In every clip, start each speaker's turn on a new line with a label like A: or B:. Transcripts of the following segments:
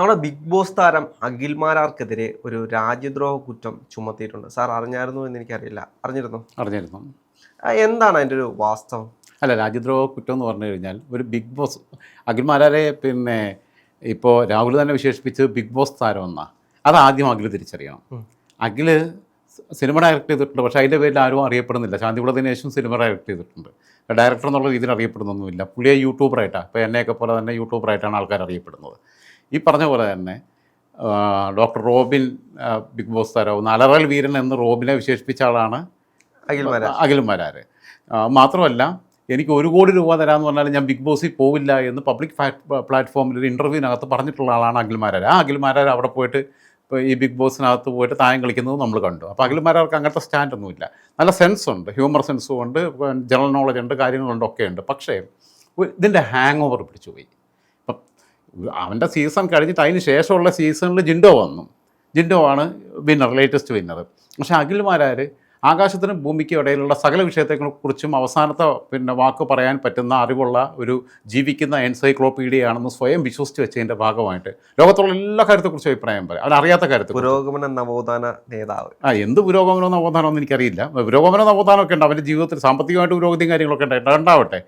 A: നമ്മുടെ big boss താരം അഖിൽ മാരാർക്കെതിരെ ഒരു രാജ്യദ്രോഹ കുറ്റം ചുമത്തിയിട്ടുണ്ട്. സാർ അറിഞ്ഞായിരുന്നു എന്ന് എനിക്കറിയില്ല. അറിഞ്ഞിരുന്നു?
B: അറിഞ്ഞിരുന്നു.
A: എന്താണ് അതിന്റെ ഒരു വാസ്തവം?
B: അല്ല രാജ്യദ്രോഹ കുറ്റം എന്ന് പറഞ്ഞു കഴിഞ്ഞാൽ ഒരു ബിഗ് ബോസ് അഖിൽമാരെ പിന്നെ ഇപ്പോൾ രാഹുൽ തന്നെ വിശേഷിപ്പിച്ച് ബിഗ് ബോസ് താരമെന്നാ അത് ആദ്യം അഖിൽ തിരിച്ചറിയണം. അഖിൽ സിനിമ ഡയറക്ട് ചെയ്തിട്ടുണ്ട്. പക്ഷേ അതിന്റെ പേരിൽ ആരും അറിയപ്പെടുന്നില്ല. ശാന്തിപുള്ള ദിനേശും സിനിമ ഡയറക്ട് ചെയ്തിട്ടുണ്ട്. ഡയറക്ടർ എന്നുള്ള രീതിയിൽ അറിയപ്പെടുന്നൊന്നുമില്ല. പുള്ളിയെ യൂട്യൂബറായിട്ടാണ് ഇപ്പോൾ എന്നെയൊക്കെ പോലെ തന്നെ യൂട്യൂബറായിട്ടാണ് ആൾക്കാർ അറിയപ്പെടുന്നത്. ഈ പറഞ്ഞ പോലെ തന്നെ ഡോക്ടർ റോബിൻ ബിഗ് ബോസ് താരവും അലറൽ വീരൻ എന്ന് റോബിനെ വിശേഷിപ്പിച്ച ആളാണ്
A: അഖിൽ മാരാർ.
B: അഖിലും വരാറ് മാത്രമല്ല എനിക്ക് ഒരു കോടി രൂപ തരാമെന്ന് പറഞ്ഞാൽ ഞാൻ ബിഗ് ബോസിൽ പോവില്ല എന്ന് പബ്ലിക് പ്ലാറ്റ്ഫോമിൽ ഒരു ഇന്റർവ്യൂവിനകത്ത് പറഞ്ഞിട്ടുള്ള ആളാണ് അഖിൽമാരാർ ആ അഖിൽമാരാർ അവിടെ പോയിട്ട് ഇപ്പോൾ ഈ ബിഗ് ബോസിനകത്ത് പോയിട്ട് തായം കളിക്കുന്നത് നമ്മൾ കണ്ടു. അപ്പോൾ അഖിൽമാരാർക്ക് അങ്ങനത്തെ സ്റ്റാൻഡൊന്നുമില്ല നല്ല സെൻസ് ഉണ്ട് ഹ്യൂമർ സെൻസും ഉണ്ട് ജനറൽ നോളജ് ഉണ്ട് കാര്യങ്ങളുണ്ട് ഒക്കെ ഉണ്ട്. പക്ഷേ ഇതിന്റെ ഹാങ് ഓവർ പിടിച്ചു പോയി. അവന്റെ സീസൺ കഴിഞ്ഞിട്ട് അതിന് ശേഷമുള്ള സീസണിൽ ജിൻഡോ വന്നു. ജിൻഡോ ആണ് വിന്നർ ലേറ്റസ്റ്റ് വിന്നർ പക്ഷേ അഖിൽമാരാർ ആകാശത്തിനും ഭൂമിക്കും ഇടയിലുള്ള സകല വിഷയത്തെക്കുറിച്ചും അവസാനത്തെ പിന്നെ വാക്ക് പറയാൻ പറ്റുന്ന അറിവുള്ള ഒരു ജീവിക്കുന്ന എൻസൈക്ലോപീഡിയയാണെന്ന് സ്വയം വിശ്വസിച്ച് വെച്ചതിന്റെ ഭാഗമായിട്ട് ലോകത്തുള്ള എല്ലാ കാര്യത്തെക്കുറിച്ചും അഭിപ്രായം പറയാം. അവനറിയാത്ത കാര്യത്തിൽ
A: പുരോഗമന നവോത്ഥാന നേതാവ്.
B: ആ എന്ത് പുരോഗമന നവോത്ഥാനം എന്ന് എനിക്കറിയില്ല. പുരോഗമന നവോത്ഥാനമൊക്കെ ഉണ്ട്. അവന്റെ ജീവിതത്തിൽ സാമ്പത്തികമായിട്ട് പുരോഗതിയും കാര്യങ്ങളൊക്കെ ഉണ്ടായിട്ട് ഉണ്ടാവട്ടെ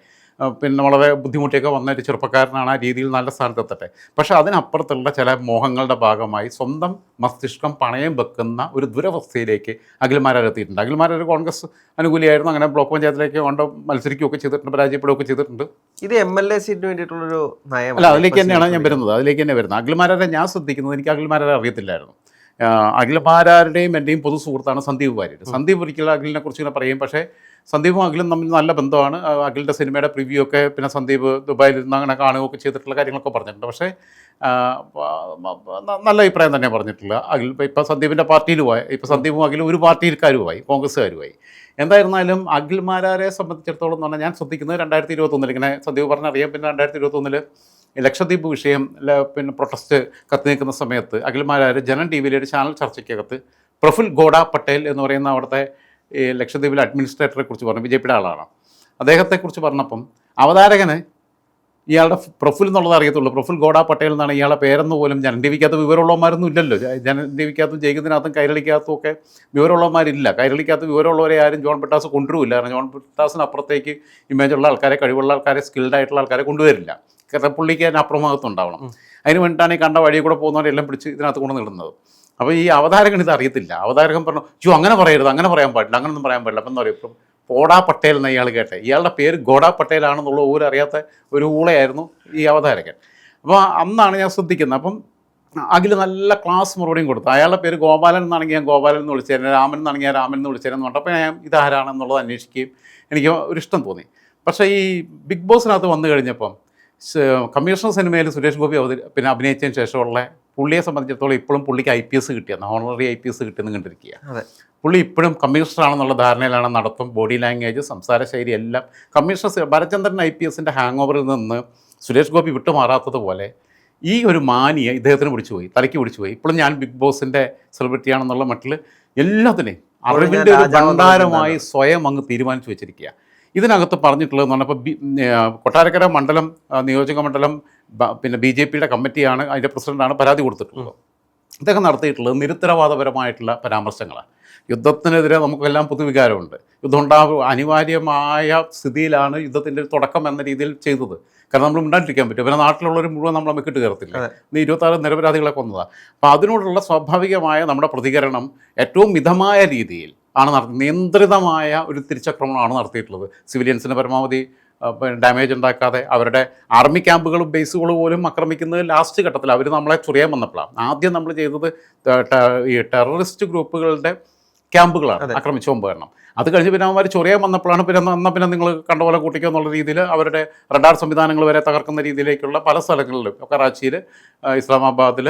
B: പിന്നെ വളരെ ബുദ്ധിമുട്ടിയൊക്കെ വന്ന ഒരു ചെറുപ്പക്കാരനാണ് ആ രീതിയിൽ നല്ല സ്ഥാനത്തെത്തട്ടെ പക്ഷേ അതിനപ്പുറത്തുള്ള ചില മോഹങ്ങളുടെ ഭാഗമായി സ്വന്തം മസ്തിഷ്കം പണയം വെക്കുന്ന ഒരു ദുരവസ്ഥയിലേക്ക് അഖിൽമാരെത്തിയിട്ടുണ്ട്. അഖിൽമാരൊരു കോൺഗ്രസ് അനുകൂലിയായിരുന്നു. അങ്ങനെ ബ്ലോക്ക് പഞ്ചായത്തിലേക്ക് കൊണ്ട് മത്സരിക്കുകയൊക്കെ ചെയ്തിട്ടുണ്ട് പരാജയപ്പെടുകയൊക്കെ ചെയ്തിട്ടുണ്ട്.
A: ഇത് എം എൽ എ സീറ്റിന് വേണ്ടിയിട്ടുള്ളൊരു നയം
B: അല്ല അതിലേക്ക് തന്നെയാണ് ഞാൻ വരുന്നത്. അതിലേക്ക് തന്നെ വരുന്നത്. അഖിൽമാരെ ഞാൻ ശ്രദ്ധിക്കുന്നത് എനിക്ക് അഖിൽമാരെ അറിയത്തില്ലായിരുന്നു. അഖിൽമാരുടെയും എന്റെയും പൊതു സുഹൃത്താണ് സന്ദീപ് വാര്യർ സന്ദീപ് ഒരിക്കലും അഖിലിനെ കുറിച്ച് ഇങ്ങനെ പറയും. പക്ഷേ സന്ദീപും അഖിലും തമ്മിൽ നല്ല ബന്ധമാണ്. അഖിലിന്റെ സിനിമയുടെ പ്രിവ്യൂ ഒക്കെ പിന്നെ സന്ദീപ് ദുബായിൽ നിന്ന് അങ്ങനെ കാണുകയൊക്കെ ചെയ്തിട്ടുള്ള കാര്യങ്ങളൊക്കെ പറഞ്ഞിട്ടുണ്ട്. പക്ഷേ നല്ല അഭിപ്രായം തന്നെ പറഞ്ഞിട്ടില്ല. അഖിൽ ഇപ്പോൾ സന്ദീപിന്റെ പാർട്ടിയിലുമായി ഇപ്പോൾ സന്ദീപും അഖിലും ഒരു പാർട്ടിയിൽക്കാരുമായി കോൺഗ്രസ്സുകാരുമായി. എന്തായിരുന്നാലും അഖിൽമാരെ സംബന്ധിച്ചിടത്തോളം എന്ന് പറഞ്ഞാൽ ഞാൻ ശ്രദ്ധിക്കുന്നത് രണ്ടായിരത്തി ഇരുപത്തൊന്നിൽ ഇങ്ങനെ സന്ദീപ് പറഞ്ഞറിയാം. പിന്നെ രണ്ടായിരത്തി ഇരുപത്തൊന്നിൽ ലക്ഷദ്വീപ് വിഷയം പിന്നെ പ്രൊട്ടസ്റ്റ് കത്തി നിൽക്കുന്ന സമയത്ത് അഖിൽമാരാർ ജനൻ ടി വിയിലെ ഒരു ചാനൽ ചർച്ചയ്ക്കകത്ത് പ്രഫുൽ ഗോഡ പട്ടേൽ എന്ന് പറയുന്ന അവിടുത്തെ ഈ ലക്ഷദ്വീപിലെ അഡ്മിനിസ്ട്രേറ്ററെ കുറിച്ച് പറഞ്ഞു ബി ജെ പിയുടെ ആളാണ്. അദ്ദേഹത്തെക്കുറിച്ച് പറഞ്ഞപ്പം അവതാരകന് ഇയാളുടെ പ്രൊഫിൽ എന്നുള്ളത് അറിയത്തുള്ളൂ. പ്രൊഫിൽ ഗോഡ പട്ടേൽ എന്നാണ് ഇയാളെ പേരെന്ന് പോലും ജനന്തിവിക്കാത്ത വിവരമുള്ളവന്മാരൊന്നും ഇല്ലല്ലോ. ജനന്തിവിക്കാത്തും ജയിക്കുന്നതിനകത്തും കൈരളിക്കകത്തും ഒക്കെ വിവരമുള്ളവന്മാരില്ല. കൈരളിക്കകത്ത് വിവരമുള്ളവരെ ആരും ജോൺ പെട്ടാസ് കൊണ്ടുവരില്ല. കാരണം ജോൺ പിട്ടാസിന് അപ്പുറത്തേക്ക് ഇമേജുള്ള ആൾക്കാരെ കഴിവുള്ള ആൾക്കാരെ സ്കിൽഡ് ആയിട്ടുള്ള ആൾക്കാരെ കൊണ്ടുവരില്ല. കാരണം പുള്ളിക്ക് അതിന് അപ്രമാകത്തുണ്ടാവണം അതിന് വേണ്ടിയിട്ടാണ് ഈ കണ്ട വഴി കൂടെ പോകുന്നവരെല്ലാം പിടിച്ച് ഇതിനകത്ത് കൊണ്ട് നിടുന്നത് അപ്പോൾ ഈ അവതാരകൻ ഇത് അറിയത്തില്ല. അവതാരകൻ പറഞ്ഞു ചോ അങ്ങനെ പറയരുത് അങ്ങനെ പറയാൻ പാടില്ല അങ്ങനൊന്നും പറയാൻ പാടില്ല. അപ്പം എന്താ പറയുക ഇപ്പം പോടാ പട്ടേൽ എന്ന ഇയാൾ കേട്ടെ. ഇയാളുടെ പേര് ഗോഡാ പട്ടേൽ ആണെന്നുള്ള ഊര് അറിയാത്ത ഒരു ഊളയായിരുന്നു ഈ അവതാരകൻ. അപ്പോൾ അന്നാണ് ഞാൻ ശ്രദ്ധിക്കുന്നത്. അപ്പം അഖിൽ നല്ല ക്ലാസ് മറുപടിയും കൊടുത്തു. അയാളുടെ പേര് ഗോപാലൻ എന്നാണെങ്കിൽ ഞാൻ ഗോപാലൻ എന്ന് വിളിച്ചേരുന്നു രാമൻ എന്നാണെങ്കിൽ ഞാൻ രാമൻ എന്ന് വിളിച്ചേരെന്ന് പറഞ്ഞപ്പോൾ ഞാൻ ഇതാരാണെന്നുള്ളത് അന്വേഷിക്കുകയും എനിക്ക് ഒരു ഇഷ്ടം തോന്നി. പക്ഷേ ഈ ബിഗ് ബോസിനകത്ത് വന്നു കഴിഞ്ഞപ്പം കമ്മീഷണർ സിനിമയിൽ സുരേഷ് ഗോപി അവതരി പിന്നെ അഭിനയിച്ചതിന് ശേഷമുള്ള പുള്ളിയെ സംബന്ധിച്ചിടത്തോളം ഇപ്പോഴും പുള്ളിക്ക് ഐ പി എസ് കിട്ടിയെന്ന് ഹോണററി ഐ പി എസ് കിട്ടിയെന്ന് കണ്ടിരിക്കുക.
A: അതെ.
B: പുള്ളി ഇപ്പോഴും കമ്മീഷണർ ആണെന്നുള്ള ധാരണയിലാണ് നടത്തും ബോഡി ലാംഗ്വേജ് സംസാര ശൈലി എല്ലാം. കമ്മീഷണർ ഭരചന്ദ്രൻ ഐ പി എസിന്റെ ഹാങ് ഓവറിൽ നിന്ന് സുരേഷ് ഗോപി വിട്ടുമാറാത്തതുപോലെ ഈ ഒരു മാനിയെ ഇദ്ദേഹത്തിന് പിടിച്ചു പോയി തലയ്ക്ക് പിടിച്ചു പോയി. ഇപ്പോഴും ഞാൻ ബിഗ് ബോസിന്റെ സെലിബ്രിറ്റിയാണെന്നുള്ള മട്ടിൽ എല്ലാത്തിനെയും
A: അറിവിന്റെ
B: ഭണ്ഡാരമായി സ്വയം അങ്ങ് തീരുമാനിച്ചു വെച്ചിരിക്കുക ഇതിനകത്ത് പറഞ്ഞിട്ടുള്ളതെന്ന് പറഞ്ഞപ്പോൾ ഇപ്പോൾ കൊട്ടാരക്കര മണ്ഡലം നിയോജക മണ്ഡലം പിന്നെ ബി ജെ പിയുടെ കമ്മിറ്റിയാണ് അതിന്റെ പ്രസിഡന്റാണ് പരാതി കൊടുത്തിട്ടുള്ളത്. അദ്ദേഹം നടത്തിയിട്ടുള്ളത് നിരുത്തരവാദപരമായിട്ടുള്ള പരാമർശങ്ങളാണ്. യുദ്ധത്തിനെതിരെ നമുക്കെല്ലാം പൊതുവികാരമുണ്ട്. യുദ്ധം ഉണ്ടാകും അനിവാര്യമായ സ്ഥിതിയിലാണ് യുദ്ധത്തിന്റെ തുടക്കം എന്ന രീതിയിൽ ചെയ്തത്. കാരണം നമ്മൾ ഉണ്ടായിട്ടിരിക്കാൻ പറ്റും. പിന്നെ നാട്ടിലുള്ളവർ മുഴുവൻ നമ്മളെ മെക്കിട്ട് കയറത്തില്ല. ഇന്ന് ഇരുപത്താറ് നിരപരാധികളെ കൊന്നതാണ് അപ്പോൾ അതിനോടുള്ള സ്വാഭാവികമായ നമ്മുടെ പ്രതികരണം ഏറ്റവും മിതമായ രീതിയിൽ ആണ് നടത്തുന്നത് നിയന്ത്രിതമായ ഒരു തിരിച്ചക്രമണമാണ് നടത്തിയിട്ടുള്ളത്. സിവിലിയൻസിന് പരമാവധി ഡാമേജ് ഉണ്ടാക്കാതെ അവരുടെ ആർമി ക്യാമ്പുകളും ബേസുകളും പോലും ആക്രമിക്കുന്നത് ലാസ്റ്റ് ഘട്ടത്തിൽ അവർ നമ്മളെ ചൊറിയാൻ വന്നപ്പോഴാണ്. ആദ്യം നമ്മൾ ചെയ്തത് ഈ ടെററിസ്റ്റ് ഗ്രൂപ്പുകളുടെ ക്യാമ്പുകളാണ് ആക്രമിച്ചു മുമ്പ് കാരണം അത് കഴിഞ്ഞ് പിന്നെ അവന്മാർ ചൊറിയാൻ വന്നപ്പോഴാണ് പിന്നെ എന്നാൽ പിന്നെ നിങ്ങൾ കണ്ട പോലെ കൂട്ടിക്കോ എന്നുള്ള രീതിയിൽ അവരുടെ റഡാർ സംവിധാനങ്ങൾ വരെ തകർക്കുന്ന രീതിയിലേക്കുള്ള പല സ്ഥലങ്ങളിലും കറാച്ചിയിൽ ഇസ്ലാമാബാദിൽ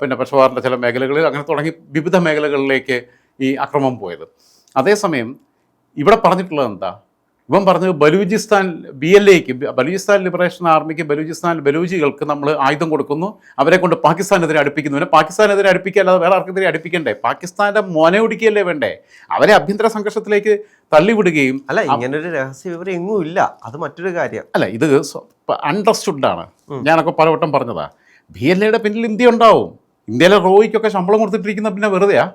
B: പിന്നെ പെഷവാറിന്റെ ചില മേഖലകളിൽ അങ്ങനെ തുടങ്ങി വിവിധ മേഖലകളിലേക്ക് ഈ അക്രമം പോയത്. അതേസമയം ഇവിടെ പറഞ്ഞിട്ടുള്ളത് എന്താ? ഇവൻ പറഞ്ഞത് ബലൂചിസ്ഥാൻ ബി എൽ എക്ക് ബലൂചിസ്ഥാൻ ലിബറേഷൻ ആർമിക്ക് ബലൂചിസ്ഥാൻ ബലൂജികൾക്ക് നമ്മൾ ആയുധം കൊടുക്കുന്നു. അവരെ കൊണ്ട് പാകിസ്ഥാനെതിരെ അടുപ്പിക്കുന്നു പിന്നെ പാകിസ്ഥാനെതിരെ അടുപ്പിക്കുക അല്ലാതെ വേറെ ആർക്കെതിരെ അടുപ്പിക്കണ്ടേ? പാകിസ്ഥാന്റെ മോനയൊടിക്കുകയല്ലേ വേണ്ടേ? അവരെ ആഭ്യന്തര സംഘർഷത്തിലേക്ക് തള്ളിവിടുകയും
A: അല്ല ഇങ്ങനൊരു രഹസ്യ വിവരം എങ്ങും ഇല്ല. അത് മറ്റൊരു കാര്യം.
B: അല്ല ഇത് അണ്ടർസ്റ്റുഡാണ് ഞാനൊക്കെ പലവട്ടം പറഞ്ഞതാ. ബി എൽ എയുടെ പിന്നിൽ ഇന്ത്യ ഉണ്ടാവും. ഇന്ത്യയിലെ റോയ്ക്കൊക്കെ ശമ്പളം കൊടുത്തിട്ടിരിക്കുന്ന പിന്നെ വെറുതെയാ?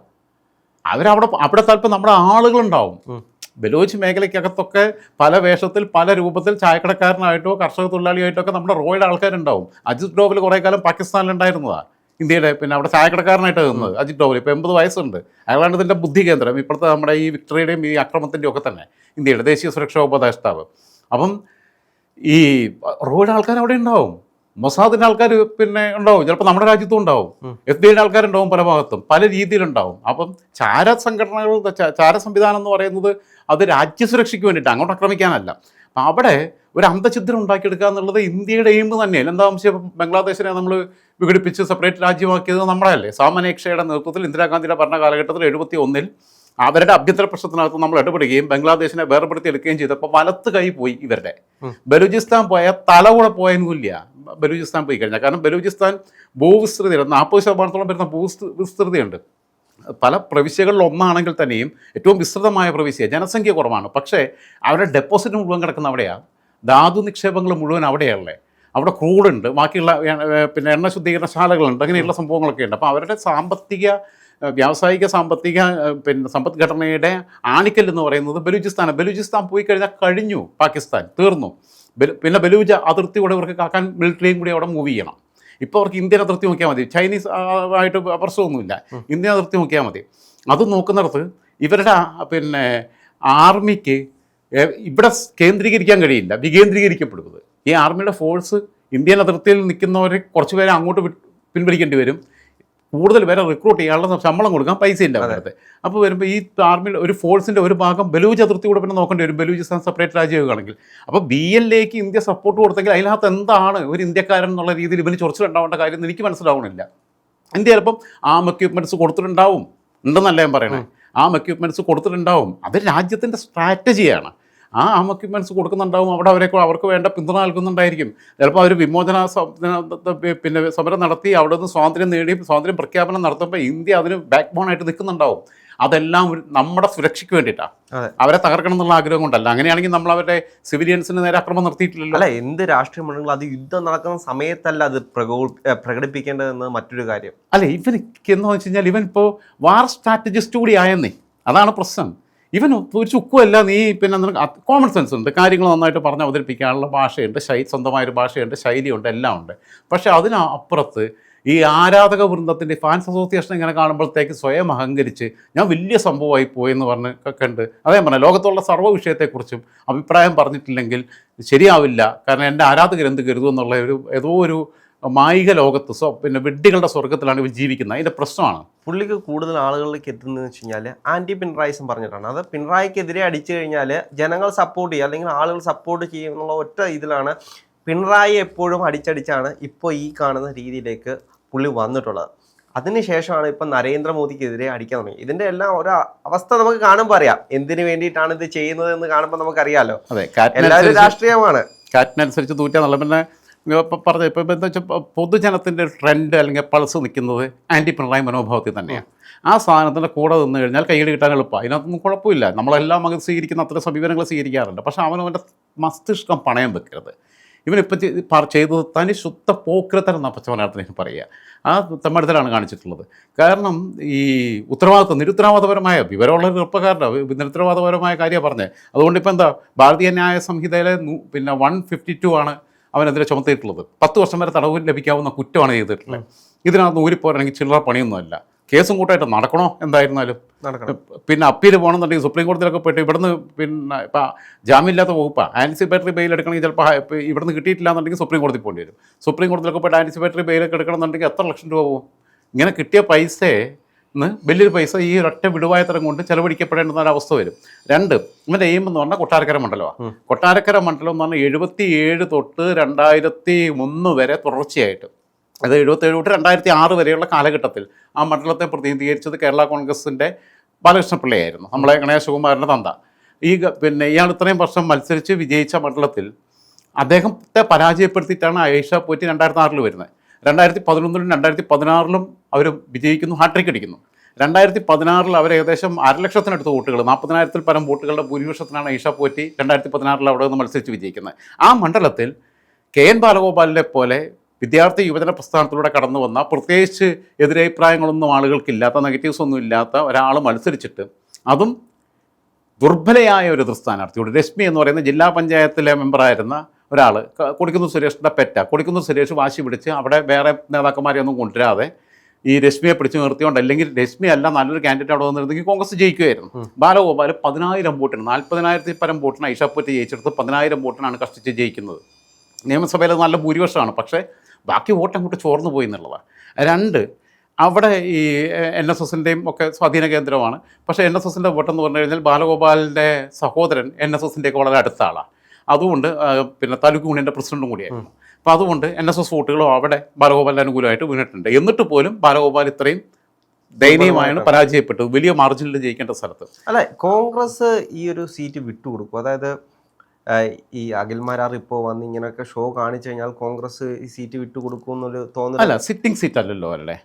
B: അവരവിടെ അവിടെ തലപ്പം നമ്മുടെ ആളുകളുണ്ടാവും. ബലോച്ച് മേഖലയ്ക്കകത്തൊക്കെ പല വേഷത്തിൽ പല രൂപത്തിൽ ചായക്കടക്കാരനായിട്ടോ കർഷക തൊഴിലാളിയായിട്ടോ ഒക്കെ നമ്മുടെ റോയുടെ ആൾക്കാരുണ്ടാവും. അജിത് ഡോവൽ കുറേ കാലം പാകിസ്ഥാനിലുണ്ടായിരുന്നതാണ് ഇന്ത്യയുടെ പിന്നെ അവിടെ ചായക്കടക്കാരനായിട്ട് നിന്നത് അജിത് ഡോവൽ. ഇപ്പോൾ എൺപത് വയസ്സുണ്ട്. അയാളാണ് ഇതിന്റെ ബുദ്ധി കേന്ദ്രം. ഇപ്പോഴത്തെ നമ്മുടെ ഈ വിക്ടറിയുടെയും ഈ അക്രമത്തിന്റെയും ഒക്കെ തന്നെ. ഇന്ത്യയുടെ ദേശീയ സുരക്ഷാ ഉപദേഷ്ടാവ്. അപ്പം ഈ റോയുടെ ആൾക്കാർ അവിടെ ഉണ്ടാവും. മൊസാദിന്റെ ആൾക്കാർ പിന്നെ ഉണ്ടാവും. ചിലപ്പോൾ നമ്മുടെ രാജ്യത്തും ഉണ്ടാവും. എഫ് ബി ഐയുടെ ആൾക്കാരുണ്ടാവും പല ഭാഗത്തും. പല രീതിയിലുണ്ടാവും. അപ്പം ചാര സംഘടനകൾ ചാര സംവിധാനം എന്ന് പറയുന്നത് അത് രാജ്യസുരക്ഷയ്ക്ക് വേണ്ടിയിട്ട് അങ്ങോട്ട് ആക്രമിക്കാനല്ല. അപ്പം അവിടെ ഒരു അന്തഛിദ്രം ഉണ്ടാക്കിയെടുക്കുക എന്നുള്ളത് ഇന്ത്യയുടെ എയിം തന്നെയല്ല? എന്താ വംശം ബംഗ്ലാദേശിനെ നമ്മൾ വിഘടിപ്പിച്ച് സെപ്പറേറ്റ് രാജ്യമാക്കിയത് നമ്മളല്ലേ? സാമനേക്ഷയുടെ നേതൃത്വത്തിൽ ഇന്ദിരാഗാന്ധിയുടെ ഭരണ കാലഘട്ടത്തിൽ എഴുപത്തി ഒന്നിൽ അവരുടെ അഭ്യന്തര പ്രശ്നത്തിനകത്ത് നമ്മൾ ഇടപെടുകയും ബംഗ്ലാദേശിനെ വേർപെടുത്തി എടുക്കുകയും ചെയ്തപ്പോൾ വലത്ത് കൈ പോയി ഇവരുടെ. ബലൂചിസ്ഥാൻ പോയ തല കൂടെ പോയെന്നില്ല. ബലൂചിസ്ഥാൻ പോയി കഴിഞ്ഞാൽ. കാരണം ബലൂചിസ്ഥാൻ ഭൂവിസ്തൃതിയുണ്ട് നാൽപ്പത് ശതമാനത്തോളം വരുന്ന ഭൂവിസ്തൃതിയുണ്ട് വിസ്തൃതിയുണ്ട്. പല പ്രവിശ്യകളിൽ ഒന്നാണെങ്കിൽ തന്നെയും ഏറ്റവും വിസ്തൃതമായ പ്രവിശ്യ ജനസംഖ്യ കുറവാണ്. പക്ഷേ അവരുടെ ഡെപ്പോസിറ്റ് മുഴുവൻ കിടക്കുന്ന അവിടെയാണ് ധാതു നിക്ഷേപങ്ങൾ മുഴുവൻ അവിടെയല്ലേ അവിടെ ക്രൂഡുണ്ട് ബാക്കിയുള്ള പിന്നെ എണ്ണ ശുദ്ധീകരണശാലകളുണ്ട്. അങ്ങനെയുള്ള സംഭവങ്ങളൊക്കെ ഉണ്ട്. അപ്പോൾ അവരുടെ സാമ്പത്തിക വ്യാവസായിക സാമ്പത്തിക പിന്നെ സമ്പദ്ഘടനയുടെ ആണിക്കൽ എന്ന് പറയുന്നത് ബലൂചിസ്ഥാൻ ബലൂചിസ്ഥാൻ പോയി കഴിഞ്ഞാൽ കഴിഞ്ഞു പാകിസ്ഥാൻ തീർന്നു. പിന്നെ ബലൂജ അതിർത്തി കൂടെ ഇവർക്ക് കാക്കാൻ മിലിറ്ററിയും കൂടി അവിടെ മൂവ് ചെയ്യണം. ഇപ്പോൾ അവർക്ക് ഇന്ത്യൻ അതിർത്തി നോക്കിയാൽ മതി. ചൈനീസ് ആയിട്ട് പ്രശ്നമൊന്നുമില്ല ഇന്ത്യൻ അതിർത്തി നോക്കിയാൽ മതി. അത് നോക്കുന്നിടത്ത് ഇവരുടെ പിന്നെ ആർമിക്ക് ഇവിടെ കേന്ദ്രീകരിക്കാൻ കഴിയില്ല. വികേന്ദ്രീകരിക്കപ്പെടുന്നത്. ഈ ആർമിയുടെ ഫോഴ്സ് ഇന്ത്യൻ അതിർത്തിയിൽ നിൽക്കുന്നവരെ കുറച്ച് പേരെ അങ്ങോട്ട് പിൻവലിക്കേണ്ടി വരും. കൂടുതൽ പേരെ റിക്രൂട്ട് ചെയ്യാനുള്ള ശമ്പളം കൊടുക്കാൻ പൈസ ഇല്ല അവരുടെ അപ്പോൾ വരുമ്പോൾ ഈ ആർമിയുടെ ഒരു ഫോഴ്സിന്റെ ഒരു ഭാഗം ബലൂജ് അതിർത്തി കൂടെ പിന്നെ നോക്കേണ്ടി വരും. ബലൂചിസ്ഥാൻ സെപ്പറേറ്റ് രാജ്യമാണെങ്കിൽ. അപ്പോൾ ബി എല്ലേക്ക് ഇന്ത്യ സപ്പോർട്ട് കൊടുത്തെങ്കിൽ അതിനകത്ത് എന്താണ് ഒരു ഇന്ത്യക്കാരൻ എന്നുള്ള രീതിയിൽ ഇവന് ചൊറിച്ചിലുണ്ടാവേണ്ട കാര്യം എന്ന് എനിക്ക് മനസ്സിലാവണില്ല. ഇന്ത്യ ചിലപ്പം ആം എക്യുപ്മെന്റ്സ് കൊടുത്തിട്ടുണ്ടാവും. ഉണ്ടെന്നല്ല ഞാൻ പറയണേ. ആം എക്യുപ്മെന്റ്സ് കൊടുത്തിട്ടുണ്ടാവും. അത് രാജ്യത്തിന്റെ സ്ട്രാറ്റജിയാണ് ആ ആം എക്യുപ്മെന്റ്സ് കൊടുക്കുന്നുണ്ടാവും. അവിടെ അവരെ അവർക്ക് വേണ്ട പിന്തുണ നൽകുന്നുണ്ടായിരിക്കും. ചിലപ്പോൾ അവർ വിമോചന പിന്നെ സമരം നടത്തി അവിടെ നിന്ന് സ്വാതന്ത്ര്യം നേടി സ്വാതന്ത്ര്യം പ്രഖ്യാപനം നടത്തുമ്പോൾ ഇന്ത്യ അതിന് ബാക്ക് ബോൺ ആയിട്ട് നിൽക്കുന്നുണ്ടാവും. അതെല്ലാം ഒരു നമ്മുടെ സുരക്ഷയ്ക്ക് വേണ്ടിയിട്ടാണ് അവരെ തകർക്കണം എന്നുള്ള ആഗ്രഹം കൊണ്ടല്ല. അങ്ങനെയാണെങ്കിൽ നമ്മൾ അവരുടെ സിവിലിയൻസിന് നേരെ അക്രമം നടത്തിയിട്ടില്ലല്ലോ
A: അല്ല എന്ത് രാഷ്ട്രീയമുണ്ടെങ്കിലും അത് യുദ്ധം നടക്കുന്ന സമയത്തല്ല അത് പ്രകോ പ്രകടിപ്പിക്കേണ്ടതെന്ന് മറ്റൊരു കാര്യം.
B: അല്ല ഇവൻ എന്ന് വെച്ച് കഴിഞ്ഞാൽ ഇവൻ ഇപ്പോൾ വാർ സ്ട്രാറ്റജിസ്റ്റ് കൂടി ആയെന്നേ. അതാണ് പ്രശ്നം. ഇവൻ ഒരു ചുക്കുമല്ല നീ പിന്നെ നിനക്ക് കോമൺ സെൻസ് ഉണ്ട്. കാര്യങ്ങൾ നന്നായിട്ട് പറഞ്ഞ് അവതരിപ്പിക്കാനുള്ള ഭാഷയുണ്ട് ശൈ സ്വന്തമായൊരു ഭാഷയുണ്ട് ശൈലിയുണ്ട് എല്ലാം ഉണ്ട് പക്ഷെ അതിനപ്പുറത്ത് ഈ ആരാധക വൃന്ദത്തിന്റെ ഫാൻസ് അസോസിയേഷൻ ഇങ്ങനെ കാണുമ്പോഴത്തേക്ക് സ്വയം അഹങ്കരിച്ച് ഞാൻ വലിയ സംഭവമായി പോയെന്ന് പറഞ്ഞ് ഒക്കെ ഉണ്ട് അതേ പറഞ്ഞ ലോകത്തുള്ള സർവ വിഷയത്തെക്കുറിച്ചും അഭിപ്രായം പറഞ്ഞിട്ടില്ലെങ്കിൽ ശരിയാവില്ല. കാരണം എന്റെ ആരാധകർ എന്ത് കരുതും എന്നുള്ള ഒരു ഏതോ ഒരു മായിക ലോകത്ത് സ്വ പിന്നെ വെഡ്ഡികളുടെ സ്വർഗത്തിലാണ് ഇവർ ജീവിക്കുന്നത്. അതിന്റെ പ്രശ്നമാണ്.
A: പുള്ളിക്ക് കൂടുതൽ ആളുകളിലേക്ക് എത്തുന്നതെന്ന് വെച്ച് കഴിഞ്ഞാൽ ആന്റി പിണറായിസം പറഞ്ഞിട്ടാണ്. അത് പിണറായിക്കെതിരെ അടിച്ചു കഴിഞ്ഞാൽ ജനങ്ങൾ സപ്പോർട്ട് ചെയ്യുക അല്ലെങ്കിൽ ആളുകൾ സപ്പോർട്ട് ചെയ്യും എന്നുള്ള ഒറ്റ ഇതിലാണ് പിണറായി എപ്പോഴും അടിച്ചടിച്ചാണ് ഇപ്പോൾ ഈ കാണുന്ന രീതിയിലേക്ക് പുള്ളി വന്നിട്ടുള്ളത്. അതിനുശേഷമാണ് ഇപ്പം നരേന്ദ്രമോദിക്കെതിരെ അടിക്കാൻ തുടങ്ങി. ഇതിന്റെ എല്ലാം ഒരു അവസ്ഥ നമുക്ക് കാണുമ്പോൾ അറിയാം. എന്തിനു വേണ്ടിയിട്ടാണ് ഇത് ചെയ്യുന്നത് എന്ന് കാണുമ്പോൾ നമുക്കറിയാലോ.
B: അതെ
A: എല്ലാവരും രാഷ്ട്രീയമാണ്.
B: കാറ്റിനനുസരിച്ച് തൂറ്റാ നല്ല പിന്നെ പറഞ്ഞ ഇപ്പം എന്താ വെച്ചാൽ പൊതുജനത്തിന്റെ ട്രെൻഡ് അല്ലെങ്കിൽ പൾസ് നിൽക്കുന്നത് ആന്റി പിണറായി മനോഭാവത്തിൽ തന്നെയാണ്. ആ സാധനത്തിന്റെ കൂടെ നിന്ന് കഴിഞ്ഞാൽ കയ്യിൽ കിട്ടാൻ എളുപ്പമാണ് അതിനകത്തൊന്നും കുഴപ്പമില്ല. നമ്മളെല്ലാം അങ്ങ് സ്വീകരിക്കുന്ന അത്ര സമീപനങ്ങൾ സ്വീകരിക്കാറുണ്ട്. പക്ഷേ അവനവന്റെ മസ്തിഷ്കം പണയം വെക്കരുത്. ഇവനിപ്പം ചെയ്തത് തനി ശുദ്ധ പോക്രത്തരം എന്ന പച്ചമലയാളത്തിന് പറയുക ആ തെമ്മടത്തിലാണ് കാണിച്ചിട്ടുള്ളത്. കാരണം ഈ ഉത്തരവാദിത്വം നിരുത്തരവാദപരമായ വിവരമുള്ള ചെറുപ്പക്കാരുടെ നിരുത്തരവാദപരമായ കാര്യമാണ് പറഞ്ഞത്. അതുകൊണ്ട് ഇപ്പം എന്താ ഭാരതീയ ന്യായ സംഹിതയിലെ പിന്നെ വൺ ഫിഫ്റ്റി ടു ആണ് അവനെതിരെ ചുമത്തിയിട്ടുള്ളത്. പത്ത് വർഷം വരെ തടവ് ലഭിക്കാവുന്ന കുറ്റമാണ് ചെയ്തിട്ടുള്ളത്. ഇതിനകത്ത് ഊരിപ്പോരാണെങ്കിൽ ചില്ലറ പണിയൊന്നുമല്ല. കേസും കൂട്ടായിട്ട് നടക്കണോ എന്തായിരുന്നാലും?
A: നടക്കണം.
B: പിന്നെ അപ്പീൽ പോകണമെന്നുണ്ടെങ്കിൽ സുപ്രീം കോടതിയിലൊക്കെ പോയിട്ട് ഇവിടുന്ന് പിന്നെ ഇപ്പം ജാമ്യമില്ലാത്ത വകുപ്പാണ് ആന്റിസിപ്പേറ്ററി ബെയിൽ എടുക്കണമെങ്കിൽ ചിലപ്പോൾ ഇവിടുന്ന് കിട്ടിയിട്ടില്ല എന്നുണ്ടെങ്കിൽ സുപ്രീം കോടതി പോകേണ്ടി വരും. സുപ്രീം കോടതിയിലൊക്കെ പോയിട്ട് ആന്റിസിപ്പേറ്ററി ബെയിലൊക്കെ എടുക്കണമെന്നുണ്ടെങ്കിൽ എത്ര ലക്ഷം രൂപ പോകും? ഇങ്ങനെ കിട്ടിയ പൈസയെ ന്ന് വലിയൊരു പൈസ ഈ ഒരൊറ്റ വിടുവായത്തരം കൊണ്ട് ചെലവഴിക്കപ്പെടേണ്ടുന്ന ഒരു അവസ്ഥ വരും. രണ്ട് ഇവന്റെ എയിം എന്ന് പറഞ്ഞാൽ കൊട്ടാരക്കര മണ്ഡലമാണ് കൊട്ടാരക്കര മണ്ഡലം എന്ന് പറഞ്ഞാൽ എഴുപത്തി ഏഴ് തൊട്ട് രണ്ടായിരത്തി ഒന്ന് വരെ തുടർച്ചയായിട്ട്. അത് എഴുപത്തേഴ് തൊട്ട് രണ്ടായിരത്തി ആറ് വരെയുള്ള കാലഘട്ടത്തിൽ ആ മണ്ഡലത്തെ പ്രതിനിധീകരിച്ചത് കേരള കോൺഗ്രസിന്റെ ബാലകൃഷ്ണപിള്ളയായിരുന്നു. നമ്മളെ ഗണേശകുമാരന്റെ തന്ത. ഈ പിന്നെ ഇയാൾ ഇത്രയും വർഷം മത്സരിച്ച് വിജയിച്ച മണ്ഡലത്തിൽ അദ്ദേഹത്തെ പരാജയപ്പെടുത്തിയിട്ടാണ് ഐഷ പോറ്റി രണ്ടായിരത്തി ആറിൽ വരുന്നത്. രണ്ടായിരത്തി പതിനൊന്നിലും രണ്ടായിരത്തി പതിനാറിലും അവർ വിജയിക്കുന്നു ഹാട്രിക് അടിക്കുന്നു. രണ്ടായിരത്തി പതിനാറിൽ അവർ ഏകദേശം അരലക്ഷത്തിനടുത്ത് വോട്ടുകൾ നാൽപ്പതിനായിരത്തിൽ പരം വോട്ടുകളുടെ ഭൂരിപക്ഷത്തിനാണ് ഈഷ പോറ്റി രണ്ടായിരത്തി പതിനാറിൽ അവിടെ നിന്ന് മത്സരിച്ച് വിജയിക്കുന്നത്. ആ മണ്ഡലത്തിൽ കെ എൻ ബാലഗോപാലിനെ പോലെ വിദ്യാർത്ഥി യുവജന പ്രസ്ഥാനത്തിലൂടെ കടന്നു വന്ന പ്രത്യേകിച്ച് എതിരഭിപ്രായങ്ങളൊന്നും ആളുകൾക്കില്ലാത്ത നെഗറ്റീവ്സ് ഒന്നും ഇല്ലാത്ത ഒരാൾ മത്സരിച്ചിട്ട് അതും ദുർബലയായ ഒരു എതിർ സ്ഥാനാർത്ഥിയോട് രശ്മി എന്ന് പറയുന്ന ജില്ലാ പഞ്ചായത്തിലെ മെമ്പറായിരുന്ന ഒരാൾ കൊടിക്കുന്നു സുരേഷിന്റെ പെറ്റ. കൊടിക്കുന്നു സുരേഷ് വാശി പിടിച്ച് അവിടെ വേറെ നേതാക്കന്മാരെ ഒന്നും കൊണ്ടുവരാതെ ഈ രശ്മിയെ പിടിച്ചു നിർത്തിയോണ്ട് അല്ലെങ്കിൽ രശ്മി അല്ല നല്ലൊരു കാൻഡിഡേറ്റ് അവിടെ വന്നിരുന്നെങ്കിൽ കോൺഗ്രസ് ജയിക്കുമായിരുന്നു ബാലഗോപാൽ പതിനായിരം വോട്ടിന് നാൽപ്പതിനായിരത്തി പരം വോട്ടിന് ഐഷാപ്പറ്റി ജയിച്ചെടുത്ത് പതിനായിരം വോട്ടിനാണ് കഷ്ടിച്ച് ജയിക്കുന്നത്. നിയമസഭയിൽ നല്ല ഭൂരിപക്ഷമാണ്. പക്ഷേ ബാക്കി വോട്ട് അങ്ങോട്ട് ചോർന്നു പോയി എന്നുള്ളതാണ് രണ്ട് അവിടെ ഈ എൻ എസ് എസിന്റെയും ഒക്കെ സ്വാധീന കേന്ദ്രമാണ്. പക്ഷേ എൻ എസ് എസിന്റെ വോട്ടെന്ന് പറഞ്ഞു കഴിഞ്ഞാൽ ബാലഗോപാലിന്റെ സഹോദരൻ എൻ എസ് എസിന്റെയൊക്കെ വളരെ അടുത്ത ആളാണ് അതുകൊണ്ട് പിന്നെ താലൂക്ക് യൂണിയന്റെ പ്രസിഡന്റും കൂടിയായിരുന്നു. അപ്പോൾ അതുകൊണ്ട് എൻ എസ് എസ് വോട്ടുകളും അവിടെ ബാലഗോപാലിന് അനുകൂലമായിട്ട് വീണിട്ടുണ്ട്. എന്നിട്ട് പോലും ബാലഗോപാൽ ഇത്രയും ദയനീയമായാണ് പരാജയപ്പെട്ടത്. വലിയ മാർജിനിൽ ജയിക്കേണ്ട സ്ഥലത്ത്.
A: അല്ല കോൺഗ്രസ് ഈ ഒരു സീറ്റ് വിട്ടുകൊടുക്കും. അതായത് ഈ അഖിൽമാരാർ ഇപ്പോൾ വന്ന് ഇങ്ങനെയൊക്കെ ഷോ കാണിച്ചു കഴിഞ്ഞാൽ കോൺഗ്രസ് ഈ സീറ്റ് വിട്ടുകൊടുക്കും എന്നൊരു തോന്നുന്നു
B: അല്ല സിറ്റിംഗ് സീറ്റ് അല്ലല്ലോ അവരുടെ.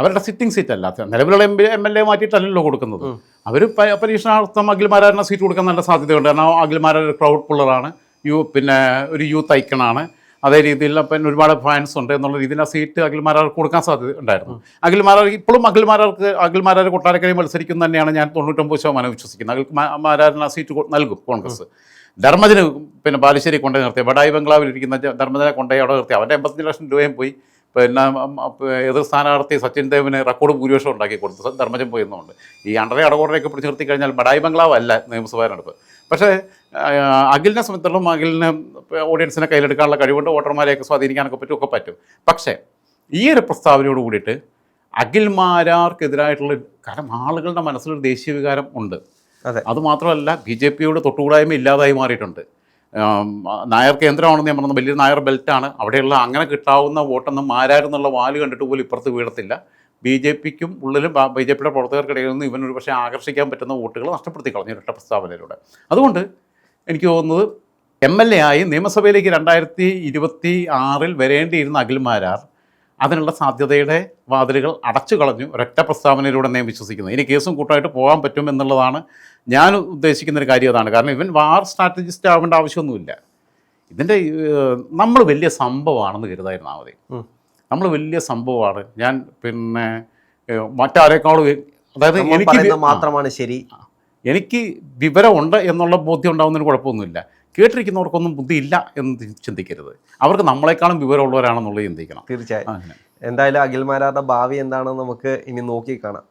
B: അവരുടെ സിറ്റിംഗ് സീറ്റ് അല്ല. നിലവിലുള്ള M P M L A മാറ്റിയിട്ടല്ലല്ലോ കൊടുക്കുന്നത്. അവർ പരീക്ഷണാർത്ഥം അഖിൽമാരാറിന് സീറ്റ് കൊടുക്കാൻ നല്ല സാധ്യതയുണ്ട്. കാരണം അഖിൽമാരാർ ഒരു ക്രൗഡ് പുള്ളറാണ് യു പിന്നെ ഒരു യൂത്ത് ഐക്കണാണ് അതേ രീതിയിൽ പിന്നെ ഒരുപാട് ഫാൻസ് ഉണ്ട് എന്നുള്ള രീതിയിൽ ആ സീറ്റ് അഖിൽമാരാർക്ക് കൊടുക്കാൻ സാധ്യത ഉണ്ടായിരുന്നു. അഖിൽമാരാർ ഇപ്പോഴും അഖിൽമാരാർക്ക് അഖിൽമാരാർ കൊട്ടാരക്കരയിൽ മത്സരിക്കും തന്നെയാണ് ഞാൻ തൊണ്ണൂറ്റൊമ്പത് ശതമാനം വിശ്വസിക്കുന്നത്. അഖിൽമാരാറിന് ആ സീറ്റ് നൽകും കോൺഗ്രസ്. ധർമ്മജന് പിന്നെ ബാലുശ്ശേരി കൊണ്ടേ നിർത്തി. ബഡായി ബംഗ്ലാവിൽ ഇരിക്കുന്ന ധർമ്മജനെ കൊണ്ടുപോയി അവിടെ നിർത്തി. അവന്റെ എൺപത്തഞ്ച് ലക്ഷം രൂപയും പോയി. പിന്നെ എതിർ സ്ഥാനാർത്ഥി സച്ചിൻ ദേവിന് റെക്കോർഡ് ഭൂരിപക്ഷം ഉണ്ടാക്കി കൊടുത്തു. ധർമ്മജൻ പോയെന്നുണ്ട് ഈ അണ്ടറ അടകോടനെയൊക്കെ പിടിച്ചു നിർത്തി കഴിഞ്ഞാൽ ബഡായി ബംഗ്ലാവ് അല്ല നിയമസഭാ തെരഞ്ഞെടുപ്പ്. പക്ഷേ അഖിലിനെ സംബന്ധിച്ചിടത്തോളം അഖിലിന് ഓഡിയൻസിനെ കയ്യിലെടുക്കാനുള്ള കഴിവുണ്ട് വോട്ടർമാരെയൊക്കെ സ്വാധീനിക്കാനൊക്കെ പറ്റും ഒക്കെ പറ്റും. പക്ഷേ ഈ ഒരു പ്രസ്താവനയോട് കൂടിയിട്ട് അഖിൽമാരാർക്കെതിരായിട്ടുള്ള കാരണം ആളുകളുടെ മനസ്സിലൊരു ദേശീയ വികാരം ഉണ്ട്.
A: അതെ.
B: അതുമാത്രമല്ല ബി ജെ പിയോട് തൊട്ടുകൂടായ്മ ഇല്ലാതായി മാറിയിട്ടുണ്ട്. നായർ കേന്ദ്രമാണെന്ന് ഞാൻ പറഞ്ഞത് വലിയൊരു നായർ ബെൽറ്റാണ്. അവിടെയുള്ള അങ്ങനെ കിട്ടാവുന്ന വോട്ടൊന്നും ആരായിരുന്നുള്ള വാൽ കണ്ടിട്ട് പോലും ഇപ്പുറത്ത് വീഴത്തില്ല. ബി ജെ പിക്കും ഉള്ളിലും ബി ജെ പിയുടെ പ്രവർത്തകർക്കിടയിൽ നിന്ന് ഇവൻ ഒരു പക്ഷേ ആകർഷിക്കാൻ പറ്റുന്ന വോട്ടുകൾ നഷ്ടപ്പെടുത്തി കളഞ്ഞു ഒറ്റ പ്രസ്താവനയിലൂടെ. അതുകൊണ്ട് എനിക്ക് തോന്നുന്നത് എം എൽ എ ആയി നിയമസഭയിലേക്ക് രണ്ടായിരത്തി ഇരുപത്തി ആറിൽ വരേണ്ടിയിരുന്ന അഖിൽമാരാർ അതിനുള്ള സാധ്യതയുടെ വാതിലുകൾ അടച്ചു കളഞ്ഞു ഒരൊറ്റ പ്രസ്താവനയിലൂടെ ഞാൻ വിശ്വസിക്കുന്നത്. ഇനി കേസും കൂട്ടമായിട്ട് പോകാൻ പറ്റും എന്നുള്ളതാണ് ഞാൻ ഉദ്ദേശിക്കുന്ന ഒരു കാര്യം അതാണ്. കാരണം ഇവൻ വാർ സ്ട്രാറ്റജിസ്റ്റ് ആവേണ്ട ആവശ്യമൊന്നുമില്ല. ഇതിന്റെ നമ്മൾ വലിയ സംഭവമാണെന്ന് കരുതായിരുന്നാൽ മതി. നമ്മൾ വലിയ സംഭവമാണ്. ഞാൻ പിന്നെ മറ്റാരേക്കാളും അതായത് എനിക്ക്
A: മാത്രമാണ് ശരി.
B: എനിക്ക് വിവരമുണ്ട് എന്നുള്ള ബോധ്യം ഉണ്ടാകുന്നതിന് കുഴപ്പമൊന്നുമില്ല. കേട്ടിരിക്കുന്നവർക്കൊന്നും ബുദ്ധിയില്ല എന്ന് ചിന്തിക്കരുത്. അവർക്ക് നമ്മളെക്കാളും വിവരമുള്ളവരാണെന്നുള്ളത് ചിന്തിക്കണം.
A: തീർച്ചയായും. എന്തായാലും അഖിൽമാരാരുടെ ഭാവി എന്താണെന്ന് നമുക്ക് ഇനി നോക്കി കാണാം.